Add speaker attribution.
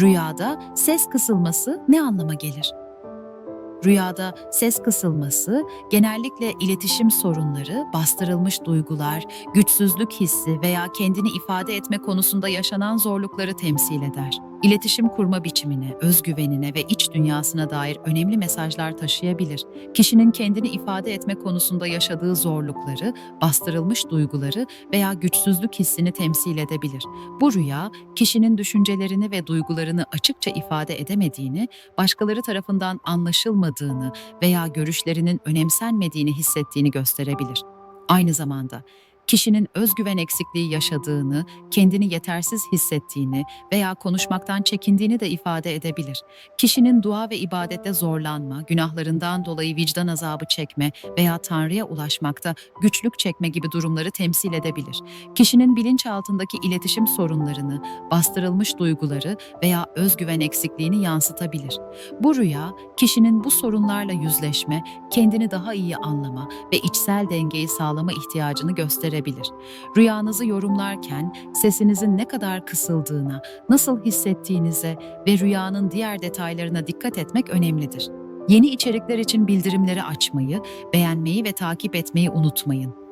Speaker 1: Rüyada ses kısılması ne anlama gelir? Rüyada ses kısılması genellikle iletişim sorunları, bastırılmış duygular, güçsüzlük hissi veya kendini ifade etme konusunda yaşanan zorlukları temsil eder. İletişim kurma biçimine, özgüvenine ve iç dünyasına dair önemli mesajlar taşıyabilir. Kişinin kendini ifade etme konusunda yaşadığı zorlukları, bastırılmış duyguları veya güçsüzlük hissini temsil edebilir. Bu rüya, kişinin düşüncelerini ve duygularını açıkça ifade edemediğini, başkaları tarafından anlaşılmadığını veya görüşlerinin önemsenmediğini hissettiğini gösterebilir. Aynı zamanda kişinin özgüven eksikliği yaşadığını, kendini yetersiz hissettiğini veya konuşmaktan çekindiğini de ifade edebilir. Kişinin dua ve ibadette zorlanma, günahlarından dolayı vicdan azabı çekme veya Tanrı'ya ulaşmakta güçlük çekme gibi durumları temsil edebilir. Kişinin bilinçaltındaki iletişim sorunlarını, bastırılmış duyguları veya özgüven eksikliğini yansıtabilir. Bu rüya, kişinin bu sorunlarla yüzleşme, kendini daha iyi anlama ve içsel dengeyi sağlama ihtiyacını gösterebilir. Rüyanızı yorumlarken sesinizin ne kadar kısıldığına, nasıl hissettiğinize ve rüyanın diğer detaylarına dikkat etmek önemlidir. Yeni içerikler için bildirimleri açmayı, beğenmeyi ve takip etmeyi unutmayın.